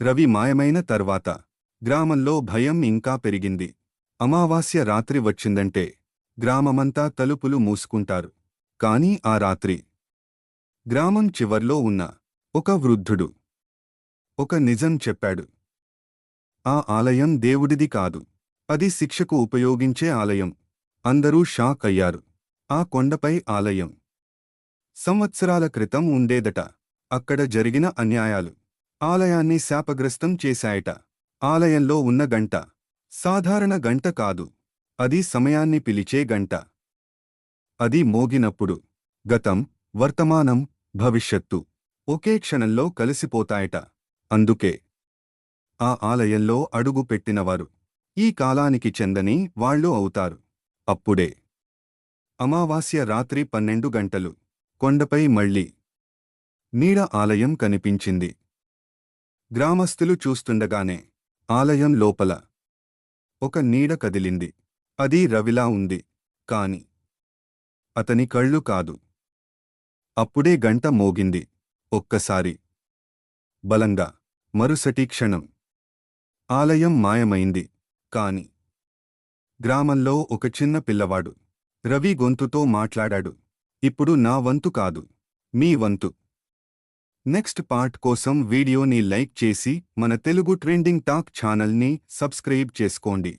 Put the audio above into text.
రవి మాయమైన తర్వాత గ్రామంలో భయం ఇంకా పెరిగింది. అమావాస్య రాత్రి వచ్చిందంటే గ్రామమంతా తలుపులు మూసుకుంటారు. కాని ఆ రాత్రి గ్రామం చివర్లో ఉన్న ఒక వృద్ధుడు ఒక నిజం చెప్పాడు. ఆ ఆలయం దేవుడిది కాదు. అది శిక్షకు ఉపయోగించే ఆలయం. అందరూ షాక్ అయ్యారు. ఆ కొండపై ఆలయం సంవత్సరాల క్రితం ఉండేదట. అక్కడ జరిగిన అన్యాయాలు. ఆలయాన్ని శాపగ్రస్తం చేశాయట. ఆలయంలో ఉన్న గంట. సాధారణ గంట కాదు. అది సమయాన్ని పిలిచే గంట. అది మోగినప్పుడు. గతం వర్తమానం భవిష్యత్తు. ఒకే క్షణంలో కలిసిపోతాయట. అందుకే. ఆ ఆలయంలో అడుగు పెట్టినవారు. ఈ కాలానికి చెందని వాళ్ళు అవుతారు. అప్పుడే. అమావాస్య రాత్రి పన్నెండు గంటలు. కొండపై మళ్ళీ. నీడ ఆలయం కనిపించింది. గ్రామస్థులు చూస్తుండగానే ఆలయం లోపల ఒక నీడ కదిలింది. అది రవిలా ఉంది. కాని అతని కళ్ళు కాదు. అప్పుడే గంట మోగింది. ఒక్కసారి. బలంగా. మరుసటి క్షణం. ఆలయం మాయమైంది. కాని గ్రామంలో ఒక చిన్న పిల్లవాడు రవి గొంతుతో మాట్లాడాడు. ఇప్పుడు నా వంతు కాదు. మీ వంతు. నెక్స్ట్ పార్ట్ కోసం వీడియోని లైక్ చేసి మన తెలుగు ట్రెండింగ్ టాక్ ఛానల్ని సబ్స్క్రైబ్ చేసుకోండి.